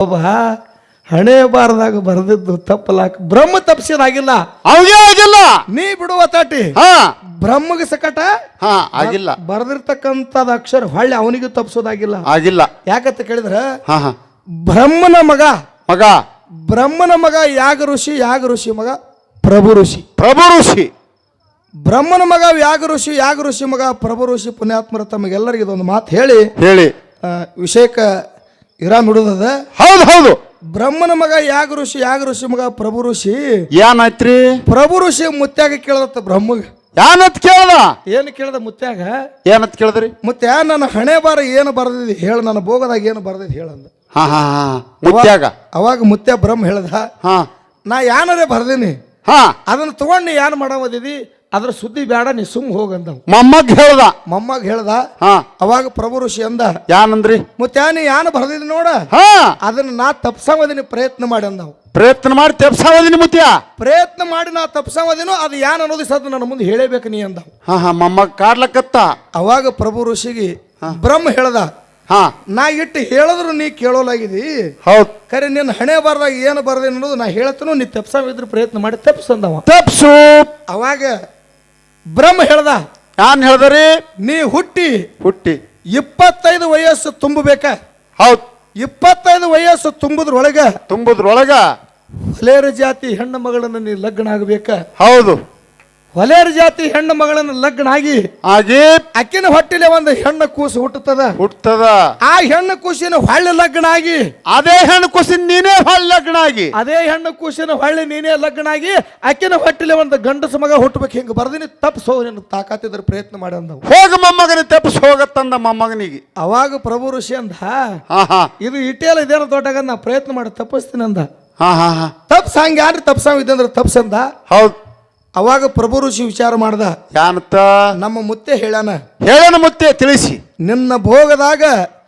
ಒಬ್ಬ ಹಣೆ ಬಾರದಾಗ ಬರೆದಿದ್ದು ತಪ್ಪಲಾಕ ಬ್ರಹ್ಮ ತಪ್ಸಿದಾಗಿಲ್ಲ. ಅವಾಗೆ ಆಗಿಲ್ಲ. ನೀ ಬಿಡುವ ತಾಟಿ. ಹಾ. ಬ್ರಹ್ಮಗೆ ಸಕಟ? ಹಾ ಆಗಿಲ್ಲ. ಬರೆದಿರ್ತಕ್ಕಂಥದ ಅಕ್ಷರ ಹೊಳ್ಳಿ ಅವನಿಗೂ ತಪ್ಸೋದಾಗಿಲ್ಲ. ಆಗಿಲ್ಲ. ಯಾಕಂತ ಕೇಳಿದ್ರ? ಹಾ ಹಾ. ಬ್ರಹ್ಮನ ಮಗ. ಮಗ. ಬ್ರಹ್ಮನ ಮಗ ಯಾಗ ಋಷಿ ಯಾಗ ಋಷಿ ಮಗ? ಪ್ರಭು ಋಷಿ. ಪ್ರಭು ಋಷಿ. ಬ್ರಹ್ಮನ ಮಗ ಯಾಗ ಋಷಿ ಯಾಗ ಋಷಿ ಮಗ? ಪ್ರಭು ಋಷಿ ಪುಣ್ಯಾತ್ಮರ ತಮಗೆಲ್ಲರಿಗೆ ಇದೊಂದು ಮಾತು ಹೇಳಿ. ಹೇಳಿ. ಆ, ವಿಷಯಕ್ಕೆ ಇರಾಮ್ ಹುಡುದದ? ಹೌದು ಹೌದು. ಬ್ರಹ್ಮನ ಮಗ ಯಾಗ ಋಷಿ ಯಾಗ ಋಷಿ ಮಗ ಪ್ರಭು ಋಷಿ? ಏನಾಯ್ತ್ರಿ ಪ್ರಭು ಋಷಿ ಮುತ್ಯಾಗ ಕೇಳದತ್ತ ಬ್ರಹ್ಮಗ. ಏನತ್ ಕೇಳ್ದ? ಏನು ಕೇಳ್ದ ಮುತ್ಯಾಗ? ಏನತ್ ಕೇಳಿದ್ರಿ? ಮುತ್ಯ ನನ್ನ ಹಣೆ ಬಾರ ಏನು ಬರ್ದಿದ್ ಹೇಳ ನನ್ನ ಭೋಗದಾಗ ಏನು ಬರ್ದಿದ್ ಹೇಳಂದ ಹಾ ಹಾ ಹಾ ಮುತ್ಯಾಗ? ಅವಾಗ ಮುತ್ಯ ಬ್ರಹ್ಮ ಹೇಳ್ದ ಹಾ. ನಾ ಯಾನರೇ ಬರ್ದೀನಿ ಹಾ. ಅದನ್ನ ತಗೊಂಡು ಯಾನ್ ಏನು ಮಾಡವದಿದಿ ಅದ್ರ ಸುದ್ದಿ ಬೇಡ ನೀ ಸುಮ್ ಹೋಗಂದ ಮೊಮ್ಮಗ್ ಹೇಳ್ದ. ಮೊಮ್ಮಗ್ ಹೇಳ್ದ ಹಾ. ಅವಾಗ ಪ್ರಭು ಋಷಿ ಅಂದ ಯಾನಂದ್ರಿ? ಮತ್ತೆ ನೀ ಯಾನು ಬರ್ದಿದಿ ನೋಡ? ಹಾ. ಅದನ್ನ ನಾ ತಪ್ಸಾವದಿನಿ ಪ್ರಯತ್ನ ಮಾಡಿ ಅಂದವು. ಪ್ರಯತ್ನ ಮಾಡಿ ತಪ್ಸಾವದಿನಿ ಮುತ್ಯ ಪ್ರಯತ್ನ ಮಾಡಿ ನಾ ತಪ್ಸವದಿನೋ ಅದು ಯಾನ್ ಅನ್ನೋದು ಸದ್ ನನ್ನ ಮುಂದೆ ಹೇಳಬೇಕು ನೀ ಅಂದವು. ಹಾ ಹಾ ಮೊಮ್ಮಗ್ ಕಾಡ್ಲಕತ್ತ. ಅವಾಗ ಪ್ರಭು ಋಷಿಗೆ ಬ್ರಹ್ಮ ಹೇಳ್ದ ಹಾ. ನಾ ಇಟ್ಟು ಹೇಳಿದ್ರು ನೀ ಕೇಳೋಲಾಗಿದಿ ಹೌದು. ಕರೆ ನಿನ್ನ ಹಣೆ ಬಾರ್ದಾಗ ಏನು ಬರ್ದೇನೋದು ಅನ್ನೋದು ನಾ ಹೇಳ್ತನೋ ನೀ ತಪ್ಸವಿದ್ರು ಪ್ರಯತ್ನ ಮಾಡಿ ತಪ್ಸಂದವ ತಪ್ಸು. ಅವಾಗ ಬ್ರಹ್ಮ ಹೇಳ್ದ ಯಾನ್ ಹೇಳ್ದರಿ? ನೀ ಹುಟ್ಟಿ ಹುಟ್ಟಿ. ಇಪ್ಪತ್ತೈದು ವಯಸ್ಸು ತುಂಬಬೇಕ? ಹೌದ್. ಇಪ್ಪತ್ತೈದು ವಯಸ್ಸು ತುಂಬುದ್ರೊಳಗ ತುಂಬುದ್ರೊಳಗ ಹೊಲೇರ ಜಾತಿ ಹೆಣ್ಣು ಮಗಳನ್ನು ನೀ ಲಗ್ನ ಆಗಬೇಕ? ಹೌದು. ಹೊಲೇರ ಜಾತಿ ಹೆಣ್ಣು ಮಗಳನ್ನ ಲಗ್ನ ಆಗಿ ಆಗಿ ಅಕ್ಕಿನ ಹೊಟ್ಟಿಲೆ ಒಂದು ಹೆಣ್ಣು ಕೂಸು ಹುಟ್ಟುತ್ತದ. ಹುಟ್ಟದ ಆ ಹೆಣ್ಣು ಕೂಸಿನ ಹೊಳ್ಳಿ ಲಗ್ನ ಆಗಿ ಅದೇ ಹೆಣ್ಣು ಕೂಸಿನ ನೀನೇ ಹೊಳ್ಳಿ ಲಗ್ನ ಆಗಿ ಅದೇ ಹೆಣ್ಣು ಕೂಸಿನ ಹೊಳ್ಳಿ ನೀನೇ ಲಗ್ನ ಆಗಿ ಅಕ್ಕಿನ ಹೊಟ್ಟಿಲೆ ಒಂದು ಗಂಡಸ ಮಗ ಹುಟ್ಟಬೇಕು. ಹಿಂಗೆ ಬರ್ದಿನಿ ತಪ್ಸೋ ನಿನ್ನ ತಾಕಾತಿದ್ರ ಪ್ರಯತ್ನ ಮಾಡಿ ಅಂದ ಹೋಗ ಮೊಮ್ಮಗನ ತಪ್ಪಿಸ್ ಹೋಗತ್ತಂದ ಮೊಮ್ಮಗನಿಗೆ. ಅವಾಗ ಪ್ರಭು ಋಷಿ ಅಂದ ಇದು ಇಟ್ಟೆಲ್ಲ ಇದೇನ ದೊಡ್ಡಗ ನಾ ಪ್ರಯತ್ನ ಮಾಡಿ ತಪ್ಪಿಸ್ತೀನಿ ಅಂದ. ಹಾ ಹಾ ಹಾ. ತಪ್ಸ ಹಂಗೆ ಯಾರು ತಪ್ಸಾವ ಇದ್ದಂದ್ರೆ ತಪ್ಸಂದ ಹೌದ್. ಅವಾಗ ಪ್ರಭು ಋಷಿ ವಿಚಾರ ಮಾಡ್ದ ಯಾನತ್ತ ನಮ್ಮ ಮುತ್ತೆ ಹೇಳ್ಯಾನ ಹೇಳನ ಮುತ್ತೆ ತಿಳಿಸಿ. ನಿನ್ನ ಭೋಗದಾಗ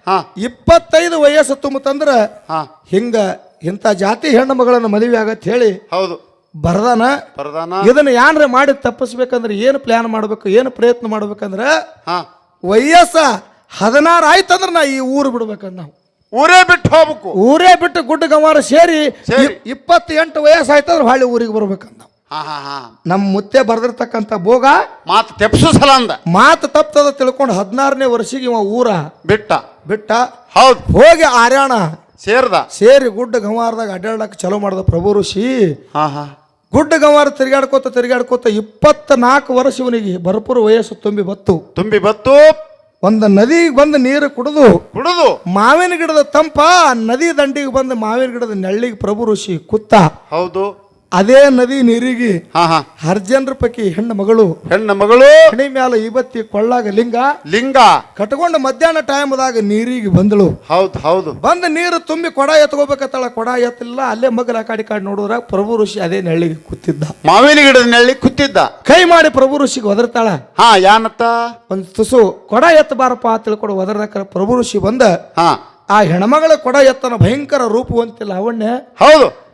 ಹಾ. ಇಪ್ಪತ್ತೈದು ವಯಸ್ಸು ತುಂಬತಂದ್ರ ಹಾ. ಹಿಂಗ ಇಂಥ ಜಾತಿ ಹೆಣ್ಣು ಮಗಳನ್ನು ಮದುವೆ ಆಗತ್ ಹೇಳಿ ಹೌದು. ಬರ್ದಾನ. ಪ್ರಧಾನ ಇದನ್ನ ಯಾನ್ರೆ ಮಾಡಿ ತಪ್ಪಿಸ್ಬೇಕಂದ್ರೆ ಏನು ಪ್ಲಾನ್ ಮಾಡ್ಬೇಕು ಏನು ಪ್ರಯತ್ನ ಮಾಡ್ಬೇಕಂದ್ರ ಹಾ. ವಯಸ್ಸ ಹದಿನಾರು ಆಯ್ತಂದ್ರ ನಾ ಈ ಊರು ಬಿಡ್ಬೇಕಂದ ನಾವು. ಊರೇ ಬಿಟ್ಟು ಹೋಗ್ಬೇಕು. ಊರೇ ಬಿಟ್ಟು ಗುಡ್ಡ ಗಮಾರ ಸೇರಿ ಸೇರಿ. ಇಪ್- ಇಪ್ಪತ್ತೆಂಟು ವಯಸ್ಸು ಆಯ್ತಂದ್ರೆ ಹೊಳ್ಳಿ ಊರಿಗೆ ಬರ್ಬೇಕಂದ ನಾವು. ನಮ್ಮ ಮುತ್ತೆ ಬರ್ದಿರ್ತಕ್ಕಂಥ ಭೋಗ ಮಾತು ತೆಪ್ಸು ಸಲ ಅಂದ. ಮಾತು ತಪ್ತದ ತಿಳ್ಕೊಂಡು ಹದಿನಾರನೇ ವರ್ಷಿಗೆ ಇವ ಊರ ಬಿಟ್ಟ. ಬಿಟ್ಟ. ಹೌದು. ಹೋಗಿ ಆರ್ಯಾಣ ಸೇರ್ದ. ಸೇರಿ ಗುಡ್ಡ ಗಂವಾರದಾಗ ಅಡ್ಡಾಡಕ್ಕೆ ಚಲೋ ಮಾಡ್ದ ಪ್ರಭು ಋಷಿ. ಹಾ ಹಾ ಗುಡ್ಡ ಗಂವಾರ ತಿರುಗಾಡ್ಕೋತ ತಿರುಗಾಡ್ಕೋತ ಇಪ್ಪತ್ತ ನಾಲ್ಕು ವರ್ಷ ಇವನಿಗೆ ಭರಪೂರ ವಯಸ್ಸು ತುಂಬಿ ಬತ್ತು. ತುಂಬಿ ಬತ್ತು. ಒಂದು ನದಿಗೆ ಬಂದು ನೀರು ಕುಡಿದು. ಕುಡಿದು. ಮಾವಿನ ಗಿಡದ ತಂಪ ನದಿ ದಂಡಿಗೆ ಬಂದು ಮಾವಿನ ಗಿಡದ ನೆಳ್ಳಿಗೆ ಪ್ರಭು ಋಷಿ ಕುತ್ತ. ಹೌದು. ಅದೇ ನದಿ ನೀರಿಗೆ ಹಾ ಹಾ. ಹರ್ಜನ್ರ ಪೈಕಿ ಹೆಣ್ಣು ಮಗಳು ಹೆಣ್ಣ ಮಗಳು ಹಣಿ ಮ್ಯಾಲ ಇವತ್ತಿ ಕೊಳ್ಳಾಗ ಲಿಂಗ ಲಿಂಗ. ಕಟ್ಕೊಂಡು ಮಧ್ಯಾಹ್ನ ಟೈಮ್ದಾಗ ನೀರಿಗೆ ಬಂದಳು. ಹೌದು ಹೌದು. ಬಂದು ನೀರು ತುಂಬಿ ಕೊಡ ಎತ್ಕೋಬೇಕತ್ತಳ ಕೊಡ ಎತ್ತಲಿಲ್ಲ. ಅಲ್ಲೇ ಮಗಲ ಕಾಡಿ ಕಾಡಿ ನೋಡಿದ್ರ ಪ್ರಭು ಋಷಿ ಅದೇ ನೆಳ್ಳಿಗೆ ಕೂತಿದ್ದ. ಮಾವಿನ ಗಿಡದ ನೆಳ್ಳಿ ಕುತ್ತಿದ್ದ ಕೈ ಮಾಡಿ ಪ್ರಭು ಋಷಿಗೆ ಒದರ್ತಾಳ. ಹಾ ಯಾನತ್ತ? ಒಂದು ತುಸು ಕೊಡ ಎತ್ತ ಬಾರಪ್ಪ ತಿಳ್ಕೊಂಡು ಒದರ್ದಾಕ ಪ್ರಭು ಋಷಿ ಬಂದ. ಹಾ. ಆ ಹೆಣ್ಮಗಳ ಕೊಡ ಎತ್ತನ ಭಯಂಕರ ರೂಪವಂತಿಲ್ಲ ಅವಣ್ಣೆ. ಹೌದು.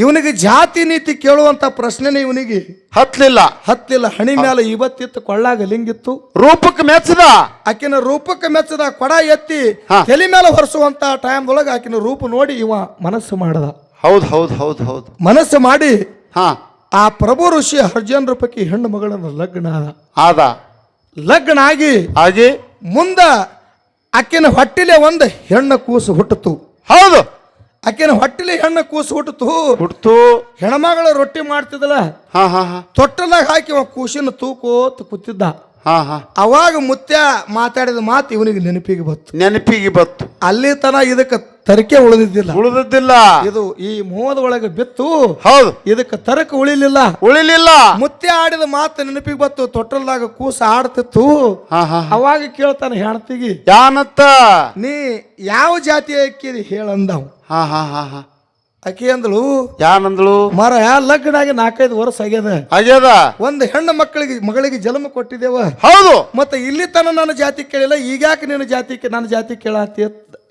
ಇವನಿಗೆ ಜಾತಿ ನೀತಿ ಕೇಳುವಂತ ಪ್ರಶ್ನೆನೇ ಇವನಿಗೆ ಹತ್ತಲಿಲ್ಲ ಹತ್ತಿಲ್ಲ ಹಣಿ ಮೇಲೆ ಇವತ್ತಿತ್ತು ಕೊಳ್ಳಾಗ ಲಿಂಗಿತ್ತು. ರೂಪಕ್ಕೆ ಮೆಚ್ಚದ. ಆಕಿನ ರೂಪಕ್ಕೆ ಮೆಚ್ಚದ ಕೊಡ ಎತ್ತಿ ಹಾ. ತಲೆ ಮೇಲೆ ಹೊರಿಸುವಂತ ಟೈಮ್ದೊಳಗೆ ಆಕಿನ ರೂಪ ನೋಡಿ ಇವ ಮನಸ್ಸು ಮಾಡದ. ಹೌದು ಹೌದು ಹೌದು ಹೌದು. ಮನಸ್ಸು ಮಾಡಿ ಹಾ. ಆ ಪ್ರಭು ಋಷಿ ಹರ್ಜನ್ ರೂಪಕ್ಕೆ ಹೆಣ್ಣು ಮಗಳನ್ನು ಲಗ್ನ ಆದ. ಆದ. ಲಗ್ನ ಆಗಿ ಆಗಿ? ಮುಂದ ಆಕಿನ ಹೊಟ್ಟಿಲೆ ಒಂದು ಹೆಣ್ಣು ಕೂಸು ಹುಟ್ಟಿತು ಹೌದು. ಆಕಿನ ಹೊಟ್ಟಿಲಿ ಹೆಣ್ಣು ಕೂಸು ಹುಟ್ಟಿತು ಹುಡ್ತು ಹೆಣ್ಮಗಳು ರೊಟ್ಟಿ ಮಾಡ್ತಿದ್ದಲ್ಲ ಹಾ ಹಾ ಹಾ. ತೊಟ್ಟಲಾಗ ಹಾಕಿ ಅವ ಕೂಸಿನ ತೂಕೋತ ಕೂತಿದ್ದ. ಅವಾಗ ಮುತ್ಯ ಮಾತಾಡಿದ ಮಾತು ಇವನಿಗೆ ನೆನಪಿಗೆ ಬತ್ತು ನೆನಪಿಗೆ ಬತ್ತು ಅಲ್ಲಿ ತನ ಇದಕ್ಕೆ ತರಕೆ ಉಳಿದಿದ್ದಿಲ್ಲ. ಉಳಿದಿದ್ದಿಲ್ಲ. ಇದು ಈ ಮೋದ ಒಳಗೆ ಬಿತ್ತು. ಹೌದು. ಇದಕ್ಕೆ ತರಕ ಉಳಿಲಿಲ್ಲ. ಉಳಿಲಿಲ್ಲ. ಮುತ್ಯ ಆಡಿದ ಮಾತು ನೆನಪಿಗೆ ಬತ್ತು ತೊಟ್ಟಲ್ದಾಗ ಕೂಸ ಆಡ್ತಿತ್ತು. ಹಾ ಹಾ ಅವಾಗ ಕೇಳ್ತಾನೆ ಹೆಣ್ತಿಗಿ ಯಾನತ್ತ? ನೀ ಯಾವ ಜಾತಿಯ ಅಕ್ಕಿರಿ ಹೇಳಂದವ್. ಹಾ ಹಾ ಹಾ ಹಾ. ಅಕ್ಕಿ ಅಂದಳು ಯಾನಂದಳು ಮರ ಲಗ್ನ ಆಗಿ ನಾಲ್ಕೈದು ವರ್ಷ ಆಗ್ಯದ? ಆಗ್ಯದ. ಒಂದು ಹೆಣ್ಣು ಮಕ್ಕಳಿಗೆ ಮಗಳಿಗೆ ಜನ್ಮ ಕೊಟ್ಟಿದ್ದೇವ. ಹೌದು. ಮತ್ತೆ ಇಲ್ಲಿ ತನ ನನ್ನ ಜಾತಿ ಕೇಳಿಲ್ಲ ಈಗ್ಯಾಕೆ ನಿನ್ನ ಜಾತಿ ನನ್ನ ಜಾತಿ ಕೇಳಾತಿ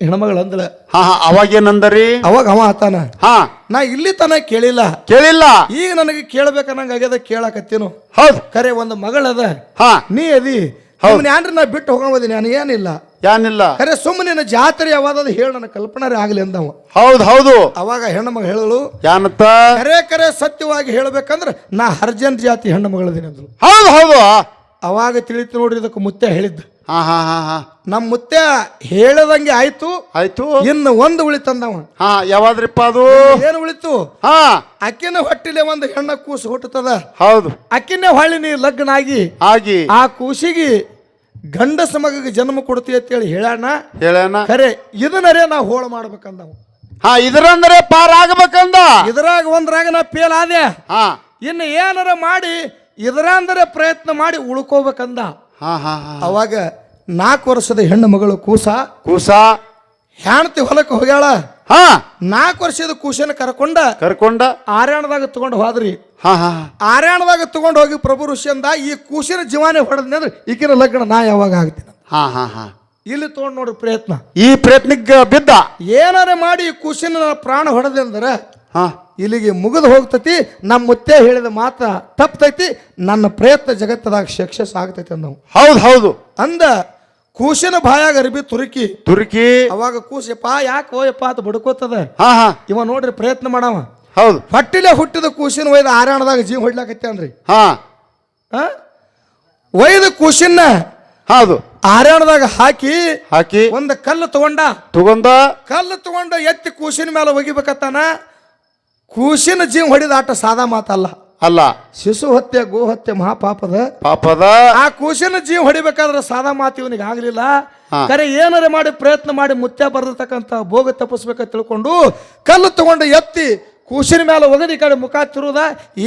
ಹೆಣ್ಮಗಳು ಅಂದಳ ಹಾ ಹಾ ಅವಾಗೇನಂದರಿ ಅವಾಗ ಅವ ಆತಾನ. ಹಾ. ನಾ ಇಲ್ಲಿ ತನ ಕೇಳಿಲ್ಲ. ಕೇಳಿಲ್ಲ. ಈಗ ನನಗೆ ಕೇಳ್ಬೇಕನ್ನಂಗ ಆಗ್ಯದ ಕೇಳಾಕತ್ತೇನು. ಹೌದು. ಕರೆ ಒಂದು ಮಗಳದ. ಹಾ. ನೀ ಅದಿ. ಅವ್ನ ಯಾನ್ರಿ ನಾ ಬಿಟ್ಟು ಹೋಗೋದಿ ನಾನು ಏನಿಲ್ಲ. ಏನಿಲ್ಲ ಅರೆ ಸುಮ್ಮನೆ ಜಾತ್ರೆ ಯಾವ್ದಾದ್ರು ಹೇಳ ನನ್ನ ಕಲ್ಪನಾರೆ ಆಗಲಿ ಅಂದವ. ಹೌದು ಹೌದು. ಅವಾಗ ಹೆಣ್ಣು ಮಗ ಹೇಳಲು ಯಾನತ್ತ? ಕರೆ ಕರೆ ಸತ್ಯವಾಗಿ ಹೇಳ್ಬೇಕಂದ್ರ ನಾ ಹರ್ಜನ್ ಜಾತಿ ಹೆಣ್ಣು ಮಗಳದೀನಿ ಅಂದ್ರು ಹೌದು ಹೌದು. ಅವಾಗ ತಿಳಿತು ನೋಡಿ ಇದಕ್ಕೆ ಮುತ್ತೆ ಹೇಳಿದ್ದು. ಹಾ ಹಾ ಹಾ ಹಾ. ನಮ್ಮ ಮುತ್ತೆ ಹೇಳದಂಗೆ ಆಯ್ತು. ಆಯ್ತು. ಇನ್ನು ಒಂದು ಉಳಿತಂದವ ಹಾ ಯಾವಾದ್ರಿಪ್ಪ ಅದು? ಏನು ಉಳಿತು? ಹಾ. ಅಕ್ಕಿನ ಹೊಟ್ಟಿಲೆ ಒಂದು ಹೆಣ್ಣ ಕೂಸು ಹುಟ್ಟುತ್ತದ. ಹೌದು. ಅಕ್ಕಿನ ಹೊಳ್ಳಿ ನೀ ಲಗ್ನ ಆಗಿ ಆಗಿ. ಆ ಕೂಸಿಗೆ ಗಂಡಸ ಮಗಗೆ ಜನ್ಮ ಕೊಡ್ತೀವಿ ಅಂತೇಳಿ ಹೇಳೋಣ ಹೇಳೇನ? ಖರೆ ಇದನ್ನರೇ ನಾವು ಹೋಳ ಮಾಡ್ಬೇಕಂದ ಹಾ ಇದ್ರಂದ್ರೆ ಪಾರ್ ಆಗ್ಬೇಕಂದ ಇದ್ರಾಗ ಒಂದ್ರಾಗ ನಾ ಫೇಲ್ ಆದೆ. ಹಾ. ಇನ್ನು ಏನಾರ ಮಾಡಿ ಇದರಂದ್ರೆ ಪ್ರಯತ್ನ ಮಾಡಿ ಉಳ್ಕೋಬೇಕಂದ. ಹಾ ಹಾ ಹಾ. ಅವಾಗ ನಾಲ್ಕು ವರ್ಷದ ಹೆಣ್ಣು ಮಗಳು ಕೂಸ ಕೂಸ. ಹೆಣ್ತಿ ಹೊಲಕ್ಕೆ ಹೋಗ್ಯಾಳ. ಹಾ. ನಾಲ್ಕು ವರ್ಷದ ಕೂಸನ ಕರ್ಕೊಂಡ ಕರ್ಕೊಂಡ. ಆರ್ಯಾಣದಾಗ ತಗೊಂಡು ಹೋದ್ರಿ. ಹಾ ಹಾ ಹಾ. ಆರ್ಯಾಣದಾಗ ತಗೊಂಡು ಹೋಗಿ ಪ್ರಭು ಋಷಿಯಿಂದ ಈ ಕೂಸಿನ ಜೀವಾನೇ ಹೊಡೆದ್ನಿ ಅಂದ್ರೆ ಈಕಿನ ಲಗ್ನ ನಾ ಯಾವಾಗ ಆಗ್ತೀನಿ? ಹಾ ಹಾ ಹಾ. ಇಲ್ಲಿ ತಗೊಂಡು ನೋಡ್ರಿ ಪ್ರಯತ್ನ. ಈ ಪ್ರಯತ್ನಕ್ಕೆ ಬಿದ್ದ. ಏನಾರ ಮಾಡಿ ಈ ಕೂಸಿನ ಪ್ರಾಣ ಹೊಡೆದೆ ಅಂದ್ರೆ ಹಾ. ಇಲ್ಲಿಗೆ ಮುಗಿದು ಹೋಗ್ತತಿ ನಮ್ಮ ಮುತ್ತೆ ಹೇಳಿದ ಮಾತ ತಪ್ತೈತಿ ನನ್ನ ಪ್ರಯತ್ನ ಜಗತ್ತದಾಗ ಸಕ್ಸಸ್ ಆಗ್ತೈತಿ ಅಂದವು. ಹೌದು ಹೌದು. ಅಂದ ಕೂಸಿನ ಬಾಯಾಗ ಅರ್ಬಿ ತುರುಕಿ. ತುರುಕಿ. ಅವಾಗ ಕೂಸಪ್ಪ ಯಾಕೆ ಓಯಪ್ಪ ಅದು ಬಡ್ಕೋತದ? ಹಾ ಹಾ. ಇವ ನೋಡ್ರಿ ಪ್ರಯತ್ನ ಮಾಡವ. ಹೌದು. ಹೊಟ್ಟಿಲೆ ಹುಟ್ಟಿದ ಕೂಸಿನ ಒಯ್ದ ಆರಾಣದಾಗ ಜೀವ ಹೊಡ್ಲಾಕತ್ತೇನ್ರಿ ಹಾ. ಆ? ಒಯ್ದ ಕೂಸಿನ ಹೌದು. ಆರಾಣದಾಗ ಹಾಕಿ ಹಾಕಿ ಒಂದು ಕಲ್ಲು ತಗೊಂಡ. ತಗೊಂಡ. ಕಲ್ಲು ತಗೊಂಡ ಎತ್ತಿ ಕೂಸಿನ ಮೇಲೆ ಒಗಿಬೇಕತ್ತಾನ? ಕೂಸಿನ ಜೀವ ಹೊಡಿದ ಆಟ ಸಾದಾ ಮಾತಲ್ಲ. ಅಲ್ಲ. ಶಿಶು ಹತ್ಯೆ ಗೋ ಹತ್ಯೆ ಮಹಾಪಾಪದ. ಪಾಪದ. ಆ ಕೂಸಿನ ಜೀವ ಹೊಡಿಬೇಕಾದ್ರೆ ಸಾದಾ ಮಾತು ಇವನಿಗೆ ಆಗ್ಲಿಲ್ಲ. ಹಾ. ಕರೆ ಏನಾರ ಮಾಡಿ ಪ್ರಯತ್ನ ಮಾಡಿ ಮುತ್ಯ ಬರ್ದಿರ್ತಕ್ಕಂಥ ಭೋಗ ತಪ್ಪಿಸ್ಬೇಕ ತಿಳ್ಕೊಂಡು ಕಲ್ಲು ತಗೊಂಡು ಎತ್ತಿ ಕೂಸಿನ ಮೇಲೆ ಒಗದಿ ಈ ಕಡೆ ಮುಖ ತಿರುವುದ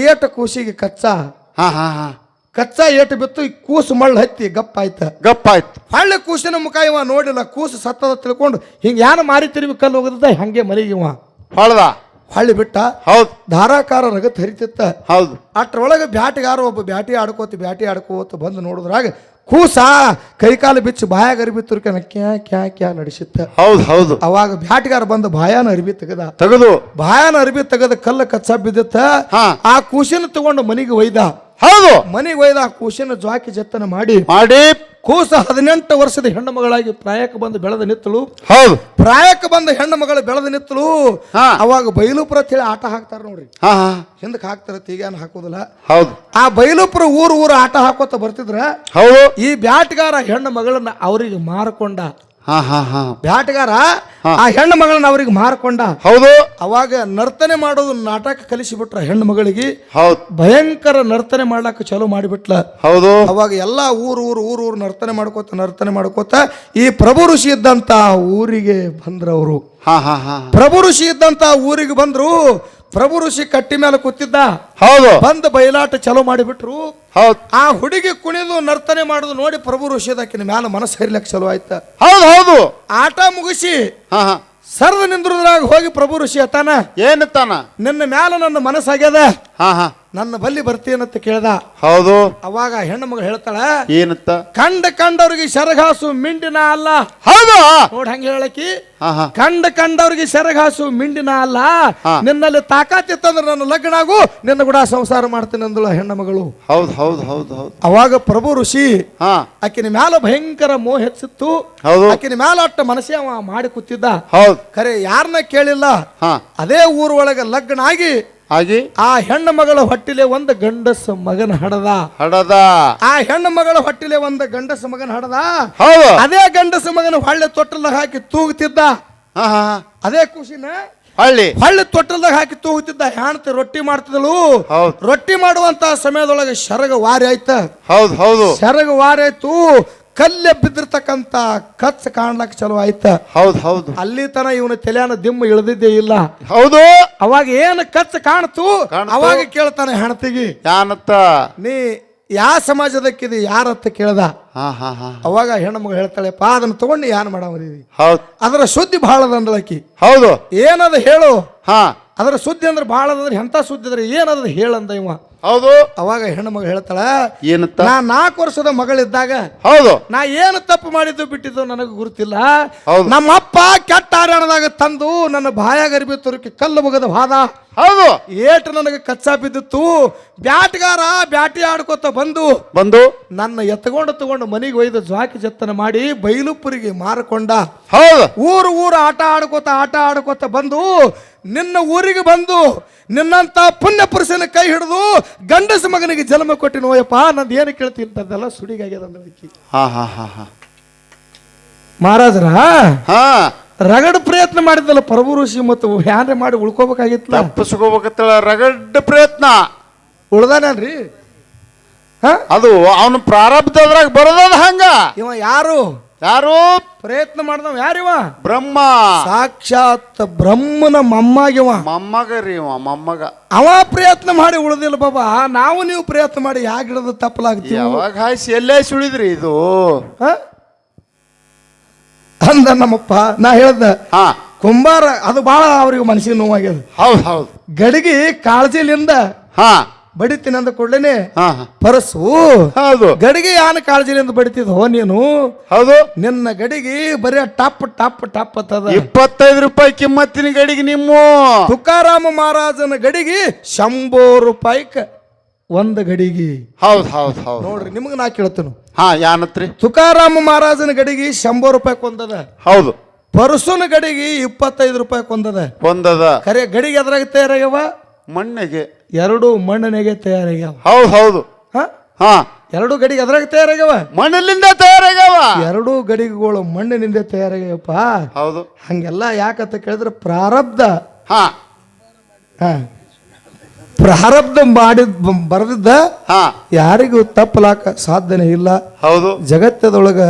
ಏಟು ಕೂಸಿಗೆ ಕಚ್ಚಾ. ಹಾ ಹಾ ಹಾ. ಕಚ್ಚಾ ಏಟು ಬಿತ್ತು ಈ ಕೂಸು ಮಳ್ಳು ಹತ್ತಿ ಗಪ್ಪ ಗಪ್ಪಾಯ್ತು. ಗಪ್ಪ ಆಯ್ತು ಹಳ್ಳಿ ಕೂಸಿನ ಮುಖ ಇವ ನೋಡಿಲ್ಲ ಕೂಸು ಸತ್ತದ ತಿಳ್ಕೊಂಡು ಹಿಂಗೆ ಯಾರು ಮಾರಿ ತಿರುವಿ ಕಲ್ಲು ಒಗದ ಹಂಗೆ ಮನೆಗೆ ಇವ. ಹೊಳ್ದ? ಹಳ್ಳಿ ಬಿಟ್ಟ. ಹೌದು. ಧಾರಾಕಾರ ರಗತ್ ಹರಿತಿತ್ತ. ಹೌದು. ಅಟ್ರೊಳಗೆ ಬ್ಯಾಟಿಗಾರ ಒಬ್ಬ ಬ್ಯಾಟಿ ಆಡ್ಕೋತ ಬ್ಯಾಟಿ ಆಡ್ಕೋತ ಬಂದು ನೋಡಿದ್ರಾಗ ಕೂಸ ಕೈಕಾಲು ಬಿಚ್ಚಿ ಬಾಯಾಗ ಅರಿಬಿ ತುರ್ಕನ ಕ್ಯಾ ಕ್ಯಾ ಕ್ಯಾ ನಡೆಸಿತ್ತ. ಹೌದು ಹೌದು. ಅವಾಗ ಬ್ಯಾಟಿಗಾರ ಬಂದು ಬಾಯಾನ ಅರಿಬಿ ತೆಗದ. ತೆಗೆದು. ಬಾಯಾನ ಅರಿಬಿ ತೆಗದ ಕಲ್ಲ ಕಚ್ಚ ಬಿದ್ದಿತ್ತ. ಆ ಕೂಸಿನ ತಗೊಂಡು ಮನೆಗೆ ಒಯ್ದ. ಹೌದು. ಮನೆಗೆ ಒಯ್ದ ಆ ಕೂಸಿನ ಜ್ವಾಕಿ ಜತ್ತನ ಮಾಡಿ. ಮಾಡಿ. ಕೂಸ ಹದಿನೆಂಟು ವರ್ಷದ ಹೆಣ್ಣು ಮಗಳಾಗಿ ಪ್ರಾಯಕ್ಕೆ ಬಂದು ಬೆಳೆದ ನಿತ್ತಳು ಹೌದು. ಪ್ರಾಯಕ್ಕೆ ಬಂದ ಹೆಣ್ಣು ಮಗಳು ಬೆಳೆದ ನಿತ್ತಳು ಹಾ. ಅವಾಗ ಬೈಲುಪುರ ಅಂತ ಹೇಳಿ ಆಟ ಹಾಕ್ತಾರ ನೋಡ್ರಿ. ಹಾ ಹಾ. ಹಿಂದಕ್ಕೆ ಹಾಕ್ತಾರ ತೀಗ್ಯಾನ ಹಾಕೋದಿಲ್ಲ. ಹೌದು. ಆ ಬೈಲುಪುರ ಊರು ಊರು ಆಟ ಹಾಕೋತ ಬರ್ತಿದ್ರ ಹೌದು. ಈ ಬ್ಯಾಟ್ಗಾರ ಹೆಣ್ಣು ಮಗಳನ್ನ ಅವರಿಗೆ ಮಾರಕೊಂಡ ಬ್ಯಾಟ್ಗಾರ ಆ ಹೆಣ್ಣು ಮಗಳನ್ನ ಅವ್ರಿಗೆ ಮಾರ್ಕೊಂಡ. ಹೌದು. ಅವಾಗ ನರ್ತನೆ ಮಾಡೋದು ನಾಟಕ ಕಲಿಸಿಬಿಟ್ರ ಹೆಣ್ಣು ಮಗಳಿಗೆ. ಹೌದು. ಭಯಂಕರ ನರ್ತನೆ ಮಾಡ್ಲಾಕ ಚಲೋ ಮಾಡಿಬಿಟ್ಲ. ಹೌದು. ಅವಾಗ ಎಲ್ಲಾ ಊರು ಊರು ಊರು ಊರು ನರ್ತನೆ ಮಾಡ್ಕೋತ ನರ್ತನೆ ಮಾಡ್ಕೋತ ಈ ಪ್ರಭು ಋಷಿ ಇದ್ದಂತ ಊರಿಗೆ ಬಂದ್ರವರು. ಹಾ ಹಾ ಹಾ. ಪ್ರಭು ಋಷಿ ಇದ್ದಂತ ಊರಿಗೆ ಬಂದ್ರು ಪ್ರಭು ಋಷಿ ಕಟ್ಟಿ ಮೇಲೆ ಕೂತಿದ್ದ. ಹೌದು. ಬಂದು ಬಯಲಾಟ ಚಲೋ ಮಾಡಿಬಿಟ್ರು. ಹೌದು. ಆ ಹುಡುಗಿ ಕುಣಿದು ನರ್ತನೆ ಮಾಡುದು ನೋಡಿ ಪ್ರಭು ಋಷಿದಕ್ಕಿನ ಮ್ಯಾಲ ಮನಸ್ಸು ಹರಿಲಕ್ಕೆ ಚಲೋ ಆಯ್ತ. ಹೌದು ಹೌದು. ಆಟ ಮುಗಿಸಿ ಹಾ ಹಾ. ಸರ್ದ ನಿಂದ್ರದ್ರಾಗ ಹೋಗಿ ಪ್ರಭು ಋಷಿ ಅತ್ತಾನ ಏನತ್ತಾನ ನಿನ್ನ ಮ್ಯಾಲ ನನ್ನ ಮನಸ್ಸಾಗ್ಯದ. ಹಾ ಹಾ. ನನ್ನ ಬಲ್ಲಿ ಬರ್ತೀನಂತ ಕೇಳ್ದ. ಹೌದು. ಅವಾಗ ಹೆಣ್ಣು ಮಗಳು ಹೇಳ್ತಾಳ ಏನತ್ತ? ಕಂಡ ಕಂಡವ್ರಿಗೆ ಸರಗಾಸು ಮಿಂಡಿನ ಅಲ್ಲ. ಹೌದು. ನೋಡ್ ಹಂಗ ಹೇಳಕಿ ಕಂಡ ಕಂಡವ್ರಿಗೆ ಸರಗಾಸು ಮಿಂಡಿನ ಅಲ್ಲ. ನಿನ್ನಲ್ಲಿ ತಾಕಾತಿತ್ತಂದ್ರೆ ನನ್ನ ಲಗ್ನ ಆಗು ನಿನ್ನ ಕೂಡ ಸಂಸಾರ ಮಾಡ್ತೀನಿ ಅಂದಳು ಹೆಣ್ಣು ಮಗಳು. ಹೌದು ಹೌದು ಹೌದು ಹೌದು. ಅವಾಗ ಪ್ರಭು ಋಷಿ ಹಾ. ಆಕಿನ ಮ್ಯಾಲ ಭಯಂಕರ ಮೋಹ ಹೆಚ್ಚಿತ್ತು. ಹೌದು. ಆಕಿನ ಮ್ಯಾಲ ಅಟ್ಟ ಮನಸ್ಸೇ ಅವ ಮಾಡಿ ಕೂತಿದ್ದ. ಹೌದು. ಖರೆ ಯಾರನ್ನ ಕೇಳಿಲ್ಲ. ಹಾ. ಅದೇ ಊರ್ ಲಗ್ನಾಗಿ ಲಗ್ನ ಆಗಿ ಆಗಿ ಆ ಹೆಣ್ಣು ಮಗಳ ಹೊಟ್ಟಿಲೆ ಒಂದು ಗಂಡಸ ಮಗನ ಹಡದ. ಹಡದ. ಆ ಹೆಣ್ಣು ಮಗಳ ಹೊಟ್ಟಿಲೆ ಒಂದು ಗಂಡಸ ಮಗನ ಹಡದ. ಹೌದು. ಅದೇ ಗಂಡಸ ಮಗನ ಹೊಳ್ಳೆ ತೊಟ್ಟಲ್ದಾಗ ಹಾಕಿ ತೂಗುತ್ತಿದ್ದ. ಹಾ ಹಾ ಹಾ. ಅದೇ ಖುಷಿನ ಹಳ್ಳಿ. ಹಳ್ಳಿ ತೊಟ್ಟಲ್ದಾಗ ಹಾಕಿ ತೂಗುತ್ತಿದ್ದ ಹೆಣ್ತಿ ರೊಟ್ಟಿ ಮಾಡ್ತಿದ್ಲು ಹೌದು. ರೊಟ್ಟಿ ಮಾಡುವಂತ ಸಮಯದೊಳಗೆ ಶರಗ ವಾರಿ ಆಯ್ತ. ಹೌದು ಹೌದು. ಶರಗ ವಾರಿ ಆಯ್ತು. ಕಲ್ಲೆ ಬಿದ್ದಿರ್ತಕ್ಕಂತ ಕಚ್ಚ ಕಾಣ್ಲಕ್ ಚಲೋ ಆಯ್ತ. ಹೌದು ಹೌದು. ಅಲ್ಲಿ ತನ ಇವನ ತಲೆಯನ್ನ ದಿಮ್ಮ ಇಳಿದಿದ್ದೇ ಇಲ್ಲ. ಹೌದು. ಅವಾಗ ಏನು ಕಚ್ಚ ಕಾಣ್ತು? ಕಾಣ್ತು. ಅವಾಗ ಕೇಳ್ತಾನೆ ಹೆಣ್ತಿಗಿ. ಯಾನತ್ತ? ನೀ ಯಾವ ಸಮಾಜದಕ್ಕಿದೆ ಯಾರತ್ತ ಕೇಳ್ದ? ಹಾ ಹಾ ಹಾ. ಅವಾಗ ಹೆಣ್ಮಗ ಹೇಳ್ತಾಳೆ ಪಾ ಅದನ್ನ ತಗೊಂಡು ಯಾನ್ ಮಾಡಾಮದೀವಿ ಹೌದು. ಅದರ ಸುದ್ದಿ ಭಾಳ ಅಂದಳಕಿ ಹೌದು. ಏನದ ಹೇಳು? ಹಾ. ಅದರ ಸುದ್ದಿ ಅಂದ್ರೆ ಭಾಳ ಅಂದ್ರೆ ಎಂಥ ಸುದ್ದಿ ಅಂದ್ರೆ ಏನದ ಹೇಳಂದ ಇವ? ಹೌದು. ಅವಾಗ ಹೆಣ್ಣು ಮಗ ಹೇಳ್ತಾಳ ಏನಂತ ನಾ ನಾಲ್ಕು ವರ್ಷದ ಮಗಳಿದ್ದಾಗ ಹೌದು. ನಾ ಏನು ತಪ್ಪು ಮಾಡಿದ್ದು ಬಿಟ್ಟಿದ್ದು ನನಗೆ ಗುರುತಿಲ್ಲ. ಹೌದು. ನಮ್ಮಪ್ಪ ಕೆಟ್ಟ ಹರಣದಾಗ ತಂದು ನನ್ನ ಬಾಯ ಅರಿಬಿ ತುರುಕಿ ಕಲ್ಲು ಮುಗದ ವಾದ. ಹೌದು. ಏಟು ನನಗೆ ಕಚ್ಚಾ ಬಿದ್ದಿತ್ತು ಬ್ಯಾಟ್ಗಾರ ಬ್ಯಾಟಿ ಆಡ್ಕೋತ ಬಂದು ಬಂದು? ನನ್ನ ಎತ್ಕೊಂಡು ತಗೊಂಡು ಮನೆಗೆ ಒಯ್ದು ಜ್ವಾಕಿ ಜತ್ತನ ಮಾಡಿ ಬೈಲುಪುರಿಗೆ ಮಾರಕೊಂಡ. ಹೌದು. ಊರು ಊರು ಆಟ ಆಡ್ಕೋತ ಆಟ ಆಡ್ಕೋತ ಬಂದು ನಿನ್ನ ಊರಿಗೆ ಬಂದು ನಿನ್ನಂತ ಪುಣ್ಯ ಪುರುಷನ ಕೈ ಹಿಡಿದು ಗಂಡಸ ಮಗನಿಗೆ ಜನ್ಮ ಕೊಟ್ಟಿನ ಓಯಪ್ಪ ನಂದು ಏನು ಅಂತದೆಲ್ಲ ಸುಡಿಗಾಗ್ಯದ ಅಂದಳಿಕೆ ಹಾ ಹಾ ಹಾ ಹಾ. ಮಹಾರಾಜರ ಹಾ. ರಗಡ ಪ್ರಯತ್ನ ಮಾಡಿದ್ದಲ್ಲ ಪ್ರಭು ಋಷಿ ಮತ್ತು ಹ್ಯಾನ್ರೆ ಮಾಡಿ ಉಳ್ಕೋಬೇಕಾಗಿತ್ತಲ್ಲ? ತಪ್ಪಿಸ್ಕೋಬೇಕತ್ತಳ ರಗಡ್ ಪ್ರಯತ್ನ. ಉಳ್ದಾನಲ್ರಿ ಹ? ಅದು ಅವನ ಪ್ರಾರಬ್ಧದ್ರಾಗ ಬರೋದದ ಹಂಗ. ಇವ ಯಾರು? ಯಾರು? ಪ್ರಯತ್ನ ಮಾಡ್ದವ ಯಾರಿವ? ಬ್ರಹ್ಮ. ಸಾಕ್ಷಾತ್ ಬ್ರಹ್ಮನ ಮಮ್ಮಗಿವ. ಮೊಮ್ಮಗ ರೀ ಇವ ಮೊಮ್ಮಗ. ಅವ ಪ್ರಯತ್ನ ಮಾಡಿ ಉಳ್ದಿಲ್ಲ ಬಾಬಾ ನಾವು ನೀವು ಪ್ರಯತ್ನ ಮಾಡಿ ಯಾಕೆ ಹಿಡಿದು ತಪ್ಪಲಾಗ್ತೀವಿ? ಯಾವಾಗ ಹಾಯ್ಸಿ ಎಲ್ಲೇ ಸುಳಿದ್ರಿ ಇದು? ಹ? ಅಂದ ನಮ್ಮಪ್ಪ ನಾ ಹೇಳ್ದ ಹಾ. ಕುಂಬಾರ ಅದು ಬಹಳ ಅವ್ರಿಗೆ ಮನಸ್ಸಿಗೆ ನೋವಾಗ್ಯದ. ಹೌದು ಹೌದು. ಗಡಿಗೆ ಕಾಳಜಿಲಿಂದ ಹಾ. ಬಡಿತೀನಿ ಅಂದ ಕೂಡಲೇನೆ ಹಾ ಹಾ. ಪರಸು ಹೌದು. ಗಡಿಗೆ ಯಾನ ಕಾಳಜಿಲಿಂದ ಬಡಿತಿದ್ ಹೋ ನೀನು? ಹೌದು. ನಿನ್ನ ಗಡಿಗೆ ಬರೀ ಟಪ್ ಟಪ್ ಟಪ್ ಅತ್ತದ ಇಪ್ಪತ್ತೈದು ರೂಪಾಯಿ ಕಿಮ್ಮತ್ತಿನ ಗಡಿಗೆ ನಿಮ್ಮ. ತುಕಾರಾಮ ಮಹಾರಾಜನ ಗಡಿಗೆ ಶಂಭೋ ರೂಪಾಯಿಕ ಒಂದ ಗಡಿಗೆ. ಹೌದು ಹೌದು ಹೌದು. ನೋಡ್ರಿ ನಿಮಗೆ ನಾ ಕೇಳ್ತೇನು. ಹಾ ಯಾನತ್ರಿ? ತುಕಾರಾಮ ಮಹಾರಾಜನ ಗಡಿಗೆ ಶಂಭೋ ರೂಪಾಯಿ ಕೊಂದದ. ಹೌದು. ಪರಸುನ ಗಡಿಗೆ ಇಪ್ಪತ್ತೈದು ರೂಪಾಯಿ ಕೊಂದದ. ಕೊಂದದ. ಖರೆ ಗಡಿಗೆ ಎದ್ರಾಗ ತಯಾರಾಗ್ಯಾವ? ಮಣ್ಣಿಗೆ. ಎರಡು ಮಣ್ಣನೆಗೆ ತಯಾರಾಗ್ಯಾವ. ಹೌದು ಹೌದು. ಹ? ಹಾ. ಎರಡು ಗಡಿಗೆ ಅದ್ರಾಗ ತಯಾರಾಗ್ಯಾವ? ಮಣ್ಣಲ್ಲಿಂದ ತಯಾರಾಗ್ಯಾವ. ಎರಡು ಗಡಿಗೆಗಳು ಮಣ್ಣಿನಿಂದ ತಯಾರಾಗ್ಯಾವಪ್ಪ. ಹೌದು. ಹಂಗೆಲ್ಲ ಯಾಕಂತ ಕೇಳಿದ್ರೆ ಪ್ರಾರಬ್ಧ. ಹಾ. ಹ. ಪ್ರಾರಬ್ಧ ಮಾಡಿದ್ ಬರೆದಿದ್ದ ಹಾ. ಯಾರಿಗೂ ತಪ್ಪಲಾಕ ಸಾಧ್ಯನೇ ಇಲ್ಲ. ಹೌದು. ಜಗತ್ತದೊಳಗ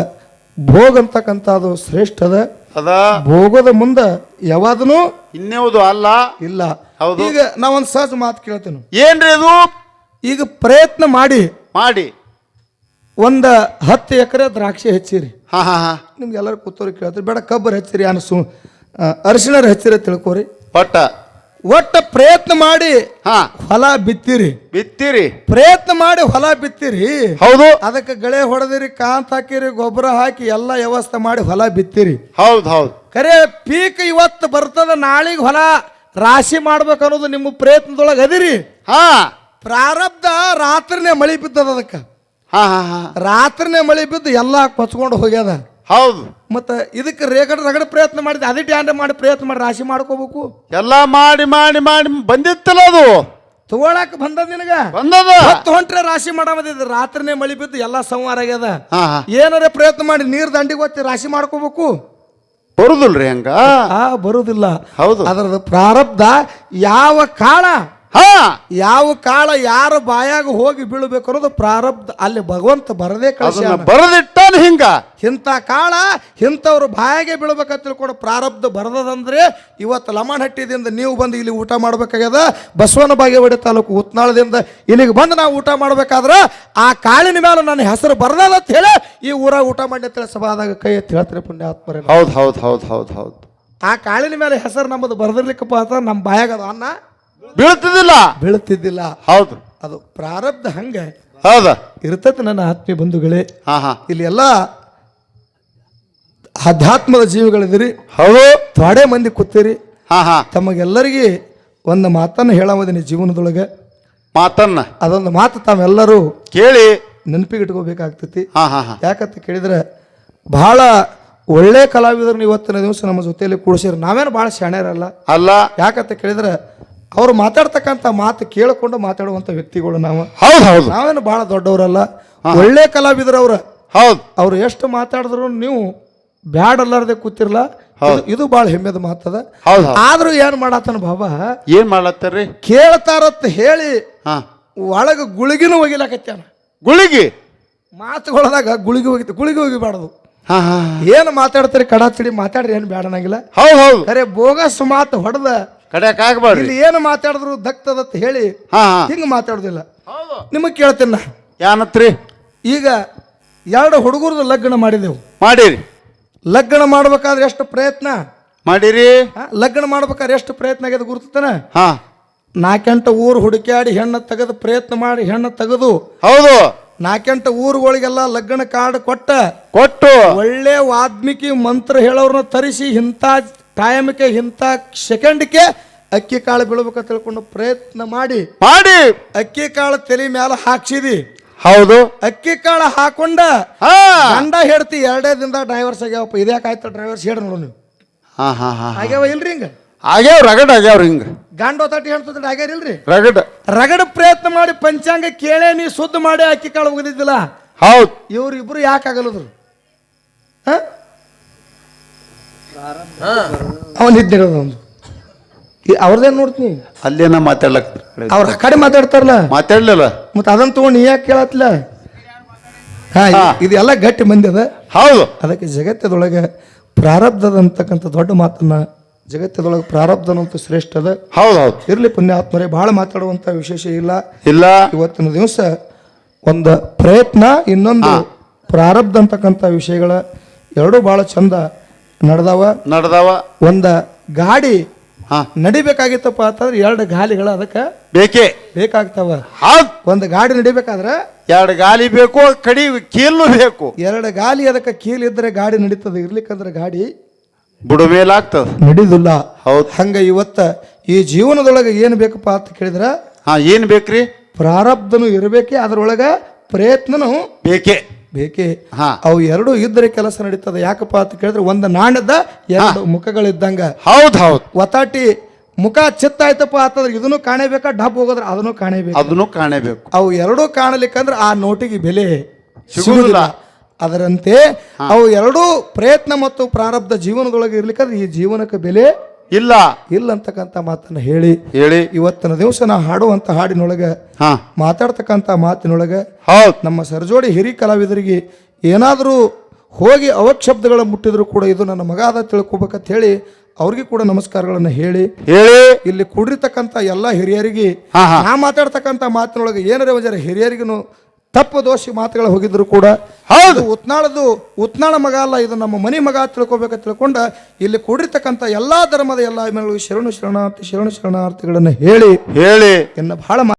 ಭೋಗ ಅಂತಕ್ಕಂಥದ್ದು ಶ್ರೇಷ್ಠದ. ಅದ. ಭೋಗದ ಮುಂದ ಯಾವಾದನು ಇನ್ಯಾವುದು ಅಲ್ಲ. ಇಲ್ಲ. ಹೌದು. ಈಗ ನಾ ಒಂದು ಸಹಜ ಮಾತು ಕೇಳ್ತೇನೆ. ಏನ್ರಿ ಇದು? ಈಗ ಪ್ರಯತ್ನ ಮಾಡಿ. ಮಾಡಿ. ಒಂದ ಹತ್ತು ಎಕರೆ ದ್ರಾಕ್ಷಿ ಹೆಚ್ಚಿರಿ. ಹಾ ಹಾ ಹಾ. ನಿಮ್ಗೆಲ್ಲರೂ ಕೂತೋರಿ ಕೇಳ್ತಾರೆ ಬೇಡ ಕಬ್ಬರ್ ಹೆಚ್ಚಿರಿ ಅನಸು ಅರಿಶಿಣರ್ ಹೆಚ್ಚಿರಿ ತಿಳ್ಕೋರಿ. ಒಟ್ಟ. ಒಟ್ಟ ಪ್ರಯತ್ನ ಮಾಡಿ ಹಾ. ಹೊಲ ಬಿತ್ತಿರಿ. ಬಿತ್ತಿರಿ. ಪ್ರಯತ್ನ ಮಾಡಿ ಹೊಲ ಬಿತ್ತಿರಿ. ಹೌದು. ಅದಕ್ಕೆ ಗಳೆ ಹೊಡೆದಿರಿ ಕಾಂತ ಹಾಕಿರಿ ಗೊಬ್ಬರ ಹಾಕಿ ಎಲ್ಲ ವ್ಯವಸ್ಥೆ ಮಾಡಿ ಹೊಲ ಬಿತ್ತಿರಿ. ಹೌದು ಹೌದು. ಖರೆ ಪೀಕ್ ಇವತ್ತು ಬರ್ತದ ನಾಳೆಗೆ ಹೊಲ. ರಾಶಿ ಮಾಡ್ಬೇಕು ಅನ್ನೋದು ನಿಮ್ಮ ಪ್ರಯತ್ನದೊಳಗೆ ಅದಿರಿ. ಹಾ. ಪ್ರಾರಬ್ಧ ರಾತ್ರಿನೇ ಮಳಿ ಬಿದ್ದದ ಅದಕ್ಕೆ. ಹಾ ಹಾ ಹಾ. ರಾತ್ರಿನೇ ಮಳೆ ಬಿದ್ದು ಎಲ್ಲ ಕೊಚ್ಕೊಂಡು ಹೋಗ್ಯದ. ಹೌದು. ಮತ್ತೆ ಇದಕ್ಕೆ ರೇಗಡ ರಗಡ ಪ್ರಯತ್ನ ಮಾಡಿದ ಅದೇ ಟ್ಯಾಂಡ ಮಾಡಿ ಪ್ರಯತ್ನ ಮಾಡಿ ರಾಶಿ ಮಾಡ್ಕೋಬೇಕು. ಎಲ್ಲ ಮಾಡಿ ಮಾಡಿ ಮಾಡಿ ಬಂದಿತ್ತಲ್ಲ ಅದು. ತಗೊಳಕ್ ಬಂದದ ನಿನಗ? ಬಂದದ. ಹತ್ತು ಹೊಂಟ್ರೆ ರಾಶಿ ಮಾಡಮದಿದ್ದು ರಾತ್ರಿನೇ ಮಳಿ ಬಿದ್ದು ಎಲ್ಲ ಸಂವಾರ ಆಗ್ಯದ. ಹಾ ಹಾ. ಏನಾರ ಪ್ರಯತ್ನ ಮಾಡಿ ನೀರ್ ದಂಡಿಗೆ ಒತ್ತಿ ರಾಶಿ ಮಾಡ್ಕೋಬೇಕು. ಬರುದಿಲ್ರಿ ಹಂಗ? ಆ ಬರುದಿಲ್ಲ. ಹೌದು. ಅದರದ ಪ್ರಾರಬ್ಧ ಯಾವ ಕಾಳ ಹಾ! ಯಾವ ಕಾಳ ಯಾರ ಬಾಯಾಗ ಹೋಗಿ ಬೀಳ್ಬೇಕು ಅನ್ನೋದು ಪ್ರಾರಬ್ಧ ಅಲ್ಲಿ ಭಗವಂತ ಬರದೇ ಕಳಿಸ ಬರದಿಟ್ಟ ಬರದಿಟ್ಟಾನ ಹಿಂಗ. ಇಂಥ ಕಾಳ ಇಂಥವ್ರ ಬಾಯಾಗೆ ಬೀಳ್ಬೇಕಂತ ತಿಳ್ಕೊಂಡು ಪ್ರಾರಬ್ಧ ಬರದಂದ್ರೆ ಇವತ್ತು ಲಮಣಹಟ್ಟಿದಿಂದ ನೀವು ಬಂದು ಇಲ್ಲಿ ಊಟ ಮಾಡ್ಬೇಕಾಗ್ಯದ? ಬಸವನ ಬಾಗೇವಾಡಿ ತಾಲೂಕು ಉತ್ನಾಳದಿಂದ ಇಲ್ಲಿಗೆ ಬಂದು ನಾವು ಊಟ ಮಾಡ್ಬೇಕಾದ್ರೆ ಆ ಕಾಳಿನ ಮೇಲೆ ನನ್ನ ಹೆಸರು ಬರದಲ್ಲ ಅಂತ ಹೇಳಿ ಈ ಊರಾಗ ಊಟ ಮಾಡಿ ಅಂತೇಳಿ ಸಭಾದಾಗ ಕೈ ಎತ್ತಿ ಹೇಳ್ತಾರೆ ಪುಣ್ಯಾತ್ಮರೇ ಹೌದು ಹೌದು ಹೌದು ಹೌದು ಹೌದು. ಆ ಕಾಳಿನ ಮೇಲೆ ಹೆಸರು ನಮ್ಮದು ಬರದಿರ್ಲಿಕ್ಕಪ್ಪ ಅಂತ ನಮ್ಮ ಬಾಯಾಗದ ಅನ್ನ. ಬೀಳ್ತದಿಲ್ಲ ಬೀಳ್ತಿದ್ದಿಲ್ಲ. ಹೌದು. ಅದು ಪ್ರಾರಬ್ಧ ಹಂಗೆ ಹೌದ. ಇರ್ತೈತೆ ನನ್ನ ಆತ್ಮೀಯ ಬಂಧುಗಳೇ. ಹಾ ಹಾ. ಇಲ್ಲಿ ಎಲ್ಲ ಅಧ್ಯಾತ್ಮದ ಜೀವಿಗಳಿದಿರಿ ಹೌದು. ಥೋಡೆ ಮಂದಿ ಕೂತೀರಿ. ಹಾ ಹಾ. ತಮಗೆಲ್ಲರಿಗೆ ಒಂದು ಮಾತನ್ನು ಹೇಳಮದಿನಿ ಜೀವನದೊಳಗೆ. ಮಾತನ್ನ. ಅದೊಂದು ಮಾತು ತಾವೆಲ್ಲರೂ ಕೇಳಿ. ನೆನಪಿಗಿಟ್ಕೋಬೇಕಾಗ್ತೈತಿ. ಹಾ ಹಾ ಹಾ. ಯಾಕಂತ ಕೇಳಿದ್ರೆ ಬಹಳ ಒಳ್ಳೆ ಕಲಾವಿದರನ್ನ ಇವತ್ತಿನ ದಿವಸ ನಮ್ಮ ಜೊತೆಯಲ್ಲಿ ಕೂಡಿಸಿರು. ನಾವೇನು ಭಾಳ ಶಾಣ್ಯರಲ್ಲ. ಅಲ್ಲ. ಯಾಕಂತ ಕೇಳಿದ್ರೆ ಅವ್ರು ಮಾತಾಡ್ತಕ್ಕಂಥ ಮಾತು ಕೇಳಿಕೊಂಡು ಮಾತಾಡುವಂಥ ವ್ಯಕ್ತಿಗಳು ನಾವು. ಹೌದು ಹೌದು. ನಾವೇನು ಭಾಳ ದೊಡ್ಡವರಲ್ಲ. ಒಳ್ಳೆ ಕಲಾವಿದರು ಅವ್ರ. ಹೌದು. ಅವ್ರು ಎಷ್ಟು ಮಾತಾಡಿದ್ರು ನೀವು ಬ್ಯಾಡಲ್ಲಾರ್ದೆ ಕೂತಿರ್ಲ. ಇದು- ಇದು ಭಾಳ ಹೆಮ್ಮೆದ ಮಾತದ. ಹೌದು ಹೌದು. ಆದ್ರೂ ಏನ್ ಮಾಡತ್ತಾನ ಬಾಬಾ? ಏನ್ ಮಾಡ್ಲತ್ತಾರ್ರಿ ಕೇಳ್ತಾರತ್ ಹೇಳಿ ಹಾ. ಒಳಗ ಗುಳಿಗಿನೂ ಒಗಿಲಾಕತ್ಯಾನ. ಗುಳಿಗಿ? ಮಾತುಗಳದಾಗ ಗುಳಿಗೆ ಹೋಗಿತ್ತು ಗುಳಿಗೆ ಹೋಗಿಬಾರ್ದು ಹಾ ಹಾ ಏನು ಮಾತಾಡ್ತೀರಿ ಕಡಾಚಡಿ ಮಾತಾಡ್ರಿ ಏನು ಬೇಡನಂಗಿಲ್ಲ ಹೌದು ಹೌದು. ಖರೆ ಬೋಗಸ್ ಮಾತು ಹೊಡೆದ ಕಡ್ಯಾಕ್ ಇಲ್ಲಿ ಏನು ಮಾತಾಡಿದ್ರು ದಕ್ತದತ್ ಹೇಳಿ ಹಾ ಹಾ. ಹಿಂಗೆ ಮಾತಾಡೋದಿಲ್ಲ. ಹೌದು. ನಿಮಗೆ ಕೇಳ್ತೀನಿ ನಾ. ಯಾನತ್ರಿ? ಈಗ ಎರಡು ಹುಡುಗರದು ಲಗ್ನ ಮಾಡಿದೆವು. ಮಾಡಿರಿ. ಲಗ್ನ ಮಾಡ್ಬೇಕಾದ್ರೆ ಎಷ್ಟು ಪ್ರಯತ್ನ? ಮಾಡಿರಿ. ಆ, ಲಗ್ನ ಮಾಡ್ಬೇಕಾದ್ರೆ ಎಷ್ಟು ಪ್ರಯತ್ನ ಆಗ್ಯದ ಗುರುತಾನ ಹಾ. ನಾಲ್ಕೆಂಟು ಊರು ಹುಡುಕ್ಯಾಡಿ ಹೆಣ್ಣು ತೆಗೆದು ಪ್ರಯತ್ನ ಮಾಡಿ ಹೆಣ್ಣು ತೆಗೆದು ಹೌದು. ನಾಲ್ಕೆಂಟು ಊರುಗಳಿಗೆಲ್ಲ ಲಗ್ನ ಕಾರ್ಡ್ ಕೊಟ್ಟ ಕೊಟ್ಟು. ಒಳ್ಳೆ ವಾದ್ಮಿಕಿ ಮಂತ್ರ ಹೇಳೋರ್ನ ತರಿಸಿ ಇಂಥ ಟೈಮ್ಗೆ ಇಂಥ ಸೆಕೆಂಡ್ಗೆ ಅಕ್ಕಿ ಕಾಳು ಬೀಳ್ಬೇಕ ತಿಳ್ಕೊಂಡು ಪ್ರಯತ್ನ ಮಾಡಿ. ಮಾಡಿ. ಅಕ್ಕಿ ಕಾಳು ತಲೆ ಮ್ಯಾಲ ಹಾಕ್ಸಿದಿ. ಹೌದು. ಅಕ್ಕಿ ಕಾಳು ಹಾಕೊಂಡ ಹಾ. ಗಂಡ ಹೇಳ್ತಿ ಎರಡೇ ದಿನದ ಡ್ರೈವರ್ಸ್ ಆಗ್ಯಾವಪ್ಪ. ಇದ್ಯಾಕಾಯ್ತು ಡ್ರೈವರ್ಸ್ ಹೇಳಿ ನೋಡು ನೀವು. ಹಾ ಹಾ ಹಾ ಆಗ್ಯಾವ ಇಲ್ರಿ ಹಿಂಗ? ಆಗ್ಯಾವ ರಗಡ್ ರೀ ಹಿಂಗ. ಗಂಡ ಒತ್ತಾಟಿ ಹೇಳ್ತದ ಆಗ್ಯಾರ ಇಲ್ರಿ? ರಗಡ್. ರಗಡ ಪ್ರಯತ್ನ ಮಾಡಿ ಪಂಚಾಂಗ ಕೇಳೆ ನೀ ಶುದ್ಧ ಮಾಡಿ ಅಕ್ಕಿ ಕಾಳು ಒಗದಿದ್ದಿಲ್ಲ. ಹೌದು. ಇವ್ರಿಬ್ರು ಯಾಕೆ ಆಗಲ್ಲದ್ರು? ಅವನ್ ಇದ್ದಿರೋದು ಒಂದು. ಅವ್ರದ್ದೇನು ನೋಡ್ತೀನಿ? ಅಲ್ಲೇನ ಮಾತಾಡ್ಲಕ್? ಅವ್ರ ಕಡೆ ಮಾತಾಡ್ತಾರಲ್ಲ. ಮಾತಾಡ್ಲಿಲ್ಲ. ಮತ್ತೆ ಅದನ್ನ ತಗೊಂಡು ನೀ ಯಾಕೆ ಕೇಳತ್ಲ? ಹಾ ಇದೆಲ್ಲ ಗಟ್ಟಿ ಮಂದಿ ಅದ. ಹೌದು. ಅದಕ್ಕೆ ಜಗತ್ತದೊಳಗೆ ಪ್ರಾರಬ್ಧದ ಅಂತಕ್ಕಂಥ ದೊಡ್ಡ ಮಾತನ್ನ ಜಗತ್ತದೊಳಗೆ ಪ್ರಾರಬ್ಧನಂತೂ ಶ್ರೇಷ್ಠ ಅದ. ಹೌದು ಹೌದು. ಇರ್ಲಿ ಪುಣ್ಯಾತ್ಮರೇ ಭಾಳ ಮಾತಾಡುವಂಥ ವಿಶೇಷ ಇಲ್ಲ. ಇಲ್ಲ. ಇವತ್ತಿನ ದಿವಸ ಒಂದು ಪ್ರಯತ್ನ ಇನ್ನೊಂದು ಪ್ರಾರಬ್ಧ ಅಂತಕ್ಕಂಥ ವಿಷಯಗಳ ಎರಡೂ ಭಾಳ ಚಂದ ನಡೆದವ? ನಡೆದವ. ಒಂದ ಗಾಡಿ ಹಾ. ನಡಿಬೇಕಾಗಿತ್ತಪ್ಪ ಅಂತಂದ್ರೆ ಎರಡು ಗಾಲಿಗಳು ಅದಕ್ಕೆ ಬೇಕೇ? ಬೇಕಾಗ್ತಾವ. ಹೌದ್. ಒಂದು ಗಾಡಿ ನಡಿಬೇಕಾದ್ರೆ ಎರಡು ಗಾಲಿ ಬೇಕು ಕಡಿ ಕೀಲು ಬೇಕು. ಎರಡು ಗಾಲಿ ಅದಕ್ಕೆ ಕೀಲಿದ್ರೆ ಗಾಡಿ ನಡೀತದೆ. ಇರ್ಲಿಕ್ಕಂದ್ರೆ ಗಾಡಿ ಬುಡ ನಡೀದಿಲ್ಲ. ಹೌದು ಹೌದ್. ಹಂಗ ಇವತ್ತ ಈ ಜೀವನದೊಳಗೆ ಏನು ಬೇಕಪ್ಪ ಅಂತ ಕೇಳಿದ್ರೆ? ಹಾ ಏನ್ ಬೇಕ್ರಿ? ಪ್ರಾರಬ್ಧನು ಇರಬೇಕೆ ಅದರೊಳಗೆ ಪ್ರಯತ್ನನು ಬೇಕೇ. ಬೇಕೇ? ಅವು ಎರಡು ಇದ್ರೆ ಕೆಲಸ ನಡೀತದೆ. ಯಾಕಪ್ಪ ಅಂತ ಕೇಳಿದ್ರೆ ಒಂದು ನಾಣ್ಯದ ಎರಡು ಮುಖಗಳಿದ್ದಂಗ. ಹೌದ್ ಹೌದ್. ಒತ್ತಾಟಿ ಮುಖ ಚಿತ್ತ ಆಯ್ತಪ್ಪ ಅಂತಂದ್ರೆ ಇದನ್ನು ಕಾಣಬೇಕಾ? ಡಬ್ ಹೋಗೋದ್ರೆ ಅದನ್ನು ಕಾಣಬೇಕು? ಅದನ್ನು ಕಾಣಬೇಕು. ಅವು ಎರಡೂ ಕಾಣಲಿಕ್ಕಂದ್ರೆ ಆ ನೋಟಿಗೆ ಬೆಲೆ. ಸಿಗುವುದಿಲ್ಲ ಅದರಂತೆ ಅವು ಎರಡೂ ಪ್ರಯತ್ನ ಮತ್ತು ಪ್ರಾರಬ್ಧ ಜೀವನದೊಳಗೆ ಇರ್ಲಿಕ್ಕಂದ್ರೆ ಈ ಜೀವನಕ್ಕೆ ಬೆಲೆ ಇಲ್ಲ. ಇಲ್ಲ ಅಂತಕ್ಕಂಥ ಮಾತನ್ನ ಹೇಳಿ ಹೇಳಿ. ಇವತ್ತಿನ ದಿವಸ ನಾ ಹಾಡುವಂತ ಹಾಡಿನೊಳಗೆ ಹಾ. ಮಾತಾಡ್ತಕ್ಕಂಥ ಮಾತಿನೊಳಗೆ ಹೌದ್. ನಮ್ಮ ಸರ್ಜೋಡಿ ಹಿರಿ ಕಲಾವಿದರಿಗೆ ಏನಾದರೂ ಹೋಗಿ ಅವಕ್ಷಬ್ದಗಳ ಮುಟ್ಟಿದ್ರು ಕೂಡ ಇದು ನನ್ನ ಮಗ ಅದ ತಿಳ್ಕೊಬೇಕಂತ ಹೇಳಿ ಅವ್ರಿಗೆ ಕೂಡ ನಮಸ್ಕಾರಗಳನ್ನು ಹೇಳಿ ಹೇಳಿ. ಇಲ್ಲಿ ಕೂಡಿರ್ತಕ್ಕಂಥ ಎಲ್ಲ ಹಿರಿಯರಿಗೆ ಹಾ, ಹಾ. ನಾ ಮಾತಾಡ್ತಕ್ಕಂಥ ಮಾತಿನೊಳಗೆ ಏನಾರ ಒಂಜರ ಹಿರಿಯರಿಗೂ ತಪ್ಪು ದೋಷಿ ಮಾತುಗಳು ಹೋಗಿದ್ರು ಕೂಡ ಹೌದು. ಉತ್ನಾಳದು ಉತ್ನಾಳ ಮಗ ಅಲ್ಲ ಇದು ನಮ್ಮ ಮನೆ ಮಗ ಅಂತ ತಿಳ್ಕೊಂಡ ಇಲ್ಲಿ ಕೂಡಿರ್ತಕ್ಕಂಥ ಎಲ್ಲಾ ಧರ್ಮದ ಎಲ್ಲ ಶರಣು ಶರಣಾರ್ಥಿ ಶರಣು ಶರಣಾರ್ಥಿಗಳನ್ನು ಹೇಳಿ ಹೇಳಿ. ಇನ್ನು ಬಹಳ